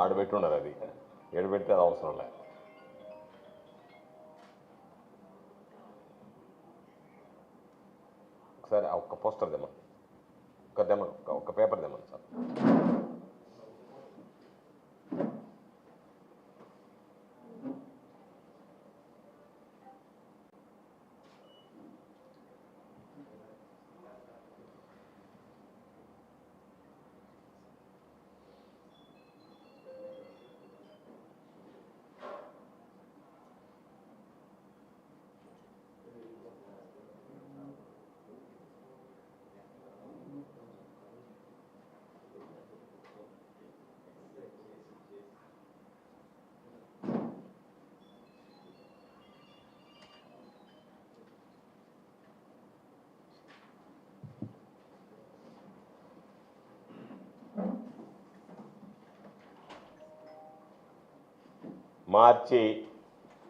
ఆడబెట్టి ఉండదు అది. ఏడు అది అవసరం లే. ఒకసారి ఒక్క పోస్టర్ తెమ్మను. ఒక దెమ్మ ఒక పేపర్ తెమ్మను సార్. మార్చి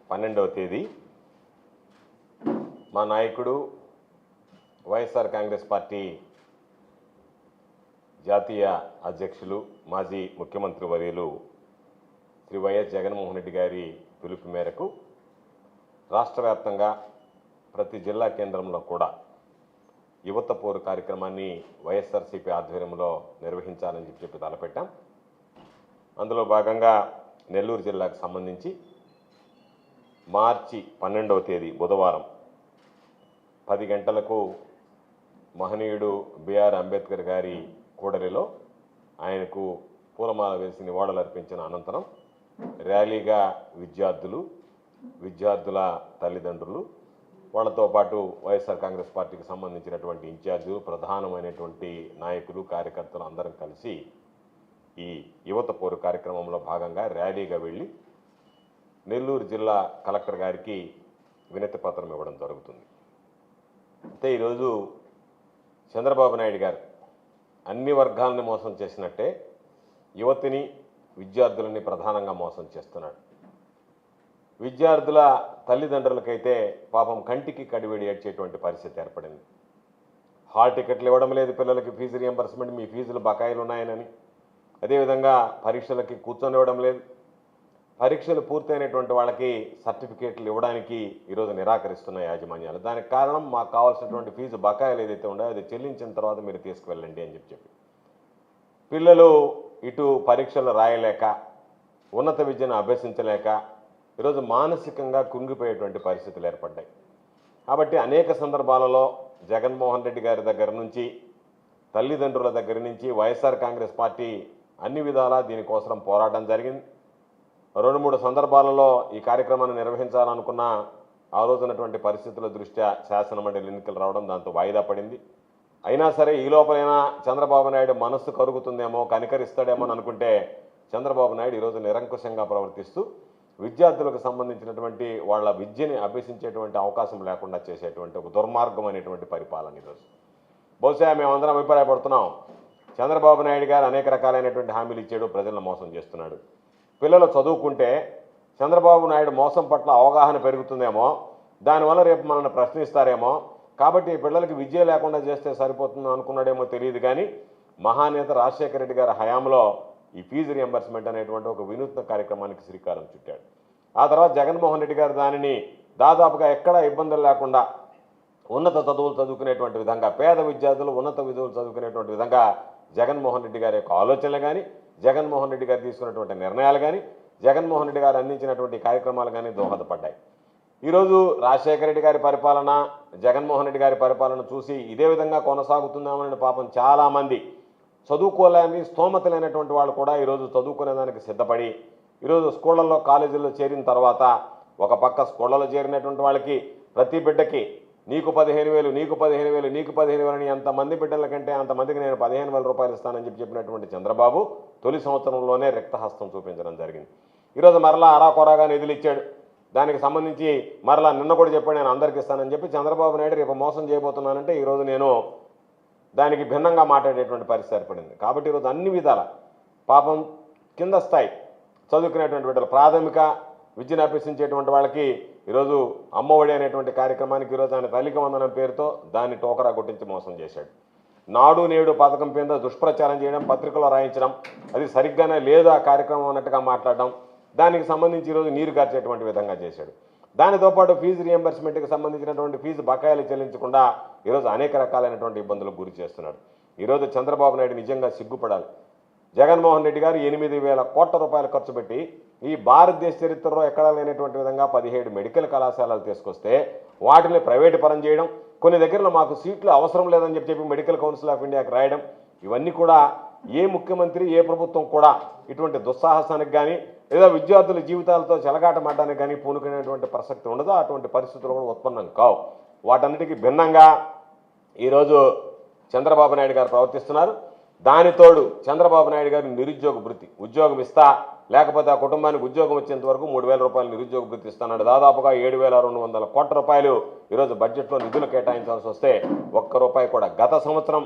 పన్నెండవ తేదీ. మా నాయకుడు వైఎస్ఆర్ కాంగ్రెస్ పార్టీ జాతీయ అధ్యక్షులు మాజీ ముఖ్యమంత్రి వర్యులు శ్రీ వైఎస్ జగన్మోహన్ రెడ్డి గారి పిలుపు మేరకు రాష్ట్ర వ్యాప్తంగా ప్రతి జిల్లా కేంద్రంలో కూడా యువత పోరు కార్యక్రమాన్ని వైఎస్ఆర్సీపీ ఆధ్వర్యంలో నిర్వహించాలని చెప్పి చెప్పి తలపెట్టాం. అందులో భాగంగా నెల్లూరు జిల్లాకు సంబంధించి మార్చి పన్నెండవ తేదీ బుధవారం పది గంటలకు మహనీయుడు బిఆర్ అంబేద్కర్ గారి కూడలిలో ఆయనకు పూలమాల వేసి నివాళులర్పించిన అనంతరం ర్యాలీగా విద్యార్థులు విద్యార్థుల తల్లిదండ్రులు వాళ్ళతో పాటు వైఎస్ఆర్ కాంగ్రెస్ పార్టీకి సంబంధించినటువంటి ఇన్ఛార్జీలు ప్రధానమైనటువంటి నాయకులు కార్యకర్తలు అందరం కలిసి ఈ యువత పోరు కార్యక్రమంలో భాగంగా ర్యాలీగా వెళ్ళి నెల్లూరు జిల్లా కలెక్టర్ గారికి వినతి పత్రం ఇవ్వడం జరుగుతుంది. అయితే ఈరోజు చంద్రబాబు నాయుడు గారు అన్ని వర్గాలని మోసం చేసినట్టే యువతిని విద్యార్థులని ప్రధానంగా మోసం చేస్తున్నాడు. విద్యార్థుల తల్లిదండ్రులకైతే పాపం కంటికి కడివేడి ఏడ్చేటువంటి పరిస్థితి ఏర్పడింది. హాల్ టికెట్లు ఇవ్వడం లేదు పిల్లలకి ఫీజు రియంబర్స్మెంట్ మీ ఫీజులు బకాయిలు ఉన్నాయనని. అదేవిధంగా పరీక్షలకి కూర్చొనివ్వడం లేదు. పరీక్షలు పూర్తయినటువంటి వాళ్ళకి సర్టిఫికేట్లు ఇవ్వడానికి ఈరోజు నిరాకరిస్తున్న యాజమాన్యాలు. దానికి కారణం మాకు కావాల్సినటువంటి ఫీజు బకాయిలు ఏదైతే ఉందో అది చెల్లించిన తర్వాత మీరు తీసుకువెళ్ళండి అని చెప్పి చెప్పి. పిల్లలు ఇటు పరీక్షలు రాయలేక ఉన్నత విద్యను అభ్యసించలేక ఈరోజు మానసికంగా కుంగిపోయేటువంటి పరిస్థితులు ఏర్పడ్డాయి. కాబట్టి అనేక సందర్భాలలో జగన్మోహన్ రెడ్డి గారి దగ్గర నుంచి తల్లిదండ్రుల దగ్గర నుంచి వైఎస్ఆర్ కాంగ్రెస్ పార్టీ అన్ని విధాలా దీనికోసం పోరాటం జరిగింది. రెండు మూడు సందర్భాలలో ఈ కార్యక్రమాన్ని నిర్వహించాలనుకున్న ఆ రోజునటువంటి పరిస్థితుల దృష్ట్యా శాసనమండలి ఎన్నికలు రావడం దాంతో వాయిదా పడింది. అయినా సరే ఈ లోపలైనా చంద్రబాబు నాయుడు మనస్సు కరుగుతుందేమో కనికరిస్తాడేమో అని అనుకుంటే చంద్రబాబు నాయుడు ఈరోజు నిరంకుశంగా ప్రవర్తిస్తూ విద్యార్థులకు సంబంధించినటువంటి వాళ్ళ విద్యని అభ్యసించేటువంటి అవకాశం లేకుండా చేసేటువంటి ఒక దుర్మార్గం అనేటువంటి పరిపాలన ఈరోజు బహుశా మేమందరం అభిప్రాయపడుతున్నాం. చంద్రబాబు నాయుడు గారు అనేక రకాలైనటువంటి హామీలు ఇచ్చాడు ప్రజలను మోసం చేస్తున్నాడు. పిల్లలు చదువుకుంటే చంద్రబాబు నాయుడు మోసం పట్ల అవగాహన పెరుగుతుందేమో దానివల్ల రేపు మనల్ని ప్రశ్నిస్తారేమో కాబట్టి పిల్లలకి విద్య లేకుండా చేస్తే సరిపోతుంది అనుకున్నాడేమో తెలియదు కానీ మహానేత రాజశేఖర రెడ్డి గారి హయాంలో ఈ ఫీజు రియంబర్స్మెంట్ అనేటువంటి ఒక వినూత్న కార్యక్రమానికి శ్రీకారం చుట్టాడు. ఆ తర్వాత జగన్మోహన్ రెడ్డి గారు దానిని దాదాపుగా ఎక్కడా ఇబ్బందులు లేకుండా ఉన్నత చదువులు చదువుకునేటువంటి విధంగా పేద విద్యార్థులు ఉన్నత విధులు చదువుకునేటువంటి విధంగా జగన్మోహన్ రెడ్డి గారి యొక్క ఆలోచనలు కానీ జగన్మోహన్ రెడ్డి గారు తీసుకున్నటువంటి నిర్ణయాలు కానీ జగన్మోహన్ రెడ్డి గారు అందించినటువంటి కార్యక్రమాలు కానీ దోహదపడ్డాయి. ఈరోజు రాజశేఖర రెడ్డి గారి పరిపాలన జగన్మోహన్ రెడ్డి గారి పరిపాలన చూసి ఇదే విధంగా కొనసాగుతుందామని పాపం చాలామంది చదువుకోలేని స్తోమత లేనటువంటి వాళ్ళు కూడా ఈరోజు చదువుకునే దానికి సిద్ధపడి ఈరోజు స్కూళ్ళల్లో కాలేజీల్లో చేరిన తర్వాత ఒక పక్క స్కూళ్ళలో చేరినటువంటి వాళ్ళకి ప్రతి బిడ్డకి నీకు పదిహేను వేలు నీకు పదిహేను వేలు నీకు పదిహేను వేలు అని ఎంతమంది బిడ్డల కంటే అంతమందికి నేను పదిహేను వేల రూపాయలు ఇస్తానని చెప్పి చెప్పినటువంటి చంద్రబాబు తొలి సంవత్సరంలోనే రిక్తహస్తం చూపించడం జరిగింది. ఈరోజు మరలా అరాకొరాగా నిధులు ఇచ్చాడు. దానికి సంబంధించి మరలా నిన్న కూడా చెప్పాడు నేను అందరికి ఇస్తానని చెప్పి చంద్రబాబు నాయుడు రేపు మోసం చేయబోతున్నానంటే ఈరోజు నేను దానికి భిన్నంగా మాట్లాడేటువంటి పరిస్థితి ఏర్పడింది. కాబట్టి ఈరోజు అన్ని విధాల పాపం కింద స్థాయి చదువుకునేటువంటి బిడ్డలు ప్రాథమిక విద్యను అభ్యసించేటువంటి వాళ్ళకి ఈరోజు అమ్మఒడి అనేటువంటి కార్యక్రమానికి ఈరోజు ఆయన తల్లికి వందనం పేరుతో దాన్ని టోకరా కొట్టించి మోసం చేశాడు. నాడు నేడు పథకం కింద దుష్ప్రచారం చేయడం పత్రికలో రాయించడం అది సరిగ్గానే లేదు ఆ కార్యక్రమం అన్నట్టుగా మాట్లాడడం దానికి సంబంధించి ఈరోజు నీరు గార్చేటువంటి విధంగా చేశాడు. దానితో పాటు ఫీజు రియంబర్స్మెంట్కి సంబంధించినటువంటి ఫీజు బకాయిలు చెల్లించకుండా ఈరోజు అనేక రకాలైనటువంటి ఇబ్బందులకు గురి చేస్తున్నాడు. ఈరోజు చంద్రబాబు నాయుడు నిజంగా సిగ్గుపడాలి. జగన్మోహన్ రెడ్డి గారు ఎనిమిది వేల కోట్ల రూపాయలు ఖర్చు పెట్టి ఈ భారతదేశ చరిత్రలో ఎక్కడా లేనటువంటి విధంగా పదిహేడు మెడికల్ కళాశాలలు తీసుకొస్తే వాటిని ప్రైవేటు పరం చేయడం కొన్ని దగ్గరలో మాకు సీట్లు అవసరం లేదని చెప్పి చెప్పి మెడికల్ కౌన్సిల్ ఆఫ్ ఇండియాకి రాయడం ఇవన్నీ కూడా ఏ ముఖ్యమంత్రి ఏ ప్రభుత్వం కూడా ఇటువంటి దుస్సాహసానికి కానీ లేదా విద్యార్థుల జీవితాలతో చెలగాటమాడడానికి కానీ పూనుకునేటువంటి ప్రసక్తి ఉండదు. అటువంటి పరిస్థితులు కూడా ఉత్పన్నం కావు. వాటన్నిటికీ భిన్నంగా ఈరోజు చంద్రబాబు నాయుడు గారు ప్రవర్తిస్తున్నారు. దానితోడు చంద్రబాబు నాయుడు గారు నిరుద్యోగ భృతి. ఉద్యోగం ఇస్తా లేకపోతే ఆ కుటుంబానికి ఉద్యోగం వచ్చేంత వరకు మూడు వేల రూపాయలు నిరుద్యోగ భృతి ఇస్తానన్నాడు దాదాపుగా ఏడు వేల రెండు వందల కోట్ల రూపాయలు ఈరోజు బడ్జెట్లో నిధులు కేటాయించాల్సి వస్తే ఒక్క రూపాయి కూడా గత సంవత్సరం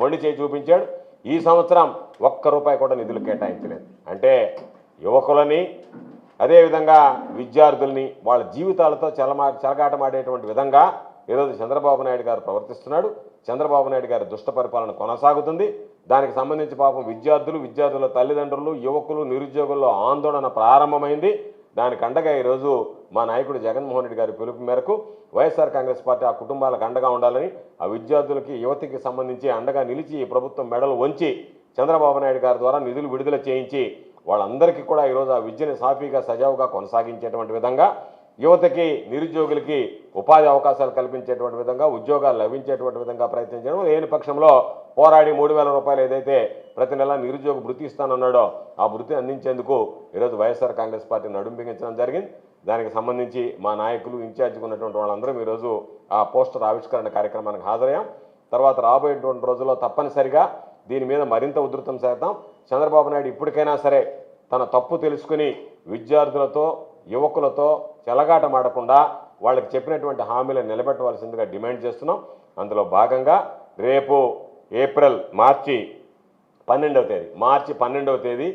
మొండి చేయి చూపించాడు. ఈ సంవత్సరం ఒక్క రూపాయి కూడా నిధులు కేటాయించలేదు. అంటే యువకులని అదేవిధంగా విద్యార్థుల్ని వాళ్ళ జీవితాలతో చెలమా చెలగాటమాడేటువంటి విధంగా ఈరోజు చంద్రబాబు నాయుడు గారు ప్రవర్తిస్తున్నాడు. చంద్రబాబు నాయుడు గారి దుష్ట పరిపాలన కొనసాగుతుంది. దానికి సంబంధించి పాపం విద్యార్థులు విద్యార్థుల తల్లిదండ్రులు యువకులు నిరుద్యోగుల్లో ఆందోళన ప్రారంభమైంది. దానికి అండగా ఈరోజు మా నాయకుడు జగన్మోహన్ రెడ్డి గారి పిలుపు మేరకు వైఎస్ఆర్ కాంగ్రెస్ పార్టీ ఆ కుటుంబాలకు అండగా ఉండాలని ఆ విద్యార్థులకి యువతికి సంబంధించి అండగా నిలిచి ఈ ప్రభుత్వం మెడలు వంచి చంద్రబాబు నాయుడు గారి ద్వారా నిధులు విడుదల చేయించి వాళ్ళందరికీ కూడా ఈరోజు ఆ విద్యని సాఫీగా సజావుగా కొనసాగించేటువంటి విధంగా యువతకి నిరుద్యోగులకి ఉపాధి అవకాశాలు కల్పించేటువంటి విధంగా ఉద్యోగాలు లభించేటువంటి విధంగా ప్రయత్నించడం లేని పక్షంలో పోరాడి మూడు వేల రూపాయలు ఏదైతే ప్రతి నెల నిరుద్యోగ వృత్తి ఇస్తానన్నాడో ఆ వృత్తి అందించేందుకు ఈరోజు వైఎస్ఆర్ కాంగ్రెస్ పార్టీ నడుంబిగించడం జరిగింది. దానికి సంబంధించి మా నాయకులు ఇన్ఛార్జిగా ఉన్నటువంటి వాళ్ళందరం ఈరోజు ఆ పోస్టర్ ఆవిష్కరణ కార్యక్రమానికి హాజరయ్యాం. తర్వాత రాబోయేటువంటి రోజుల్లో తప్పనిసరిగా దీని మీద మరింత ఉధృతం చేద్దాం. చంద్రబాబు నాయుడు ఇప్పటికైనా సరే తన తప్పు తెలుసుకుని విద్యార్థులతో యువకులతో చెలగాటమాడకుండా వాళ్ళకి చెప్పినటువంటి హామీలను నిలబెట్టవలసిందిగా డిమాండ్ చేస్తున్నాం. అందులో భాగంగా రేపు ఏప్రిల్ మార్చి పన్నెండవ తేదీ మార్చి పన్నెండవ తేదీ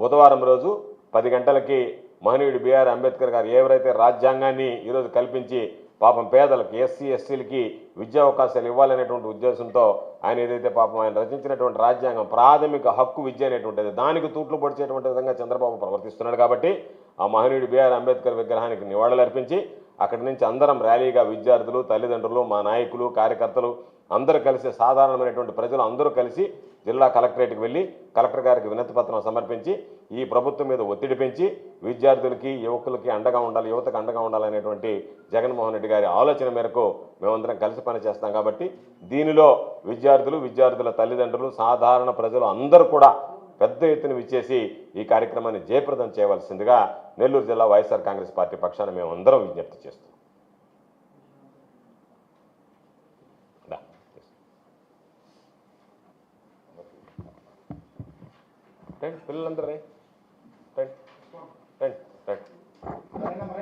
బుధవారం రోజు పది గంటలకి మహనీయుడు బిఆర్ అంబేద్కర్ గారు ఎవరైతే రాజ్యాంగాన్ని ఈరోజు కల్పించి పాపం పేదలకు ఎస్సీ ఎస్సీలకి విద్యా అవకాశాలు ఇవ్వాలనేటువంటి ఉద్దేశంతో ఆయన ఏదైతే పాపం ఆయన రచించినటువంటి రాజ్యాంగం ప్రాథమిక హక్కు విద్య అనేటువంటిది దానికి తూట్లు పొడిచేటువంటి విధంగా చంద్రబాబు ప్రవర్తిస్తున్నాడు కాబట్టి ఆ మహనీయుడు బిఆర్ అంబేద్కర్ విగ్రహానికి నివాళులర్పించి అక్కడి నుంచి అందరం ర్యాలీగా విద్యార్థులు తల్లిదండ్రులు మా నాయకులు కార్యకర్తలు అందరూ కలిసి సాధారణమైనటువంటి ప్రజలు అందరూ కలిసి జిల్లా కలెక్టరేట్కి వెళ్ళి కలెక్టర్ గారికి వినతి పత్రం సమర్పించి ఈ ప్రభుత్వం మీద ఒత్తిడి పెంచి విద్యార్థులకి యువకులకి అండగా ఉండాలి యువతకు అండగా ఉండాలనేటువంటి జగన్మోహన్ రెడ్డి గారి ఆలోచన మేరకు మేమందరం కలిసి పనిచేస్తాం కాబట్టి దీనిలో విద్యార్థులు విద్యార్థుల తల్లిదండ్రులు సాధారణ ప్రజలు అందరూ కూడా పెద్ద ఎత్తున విచ్చేసి ఈ కార్యక్రమాన్ని జయప్రదం చేయవలసిందిగా నెల్లూరు జిల్లా వైఎస్ఆర్ కాంగ్రెస్ పార్టీ పక్షాన మేము అందరం విజ్ఞప్తి చేస్తాం పిల్లలందరూ రండి రండి రండి రండి రండి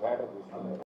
బ్యాటర్ తీసుకున్నాను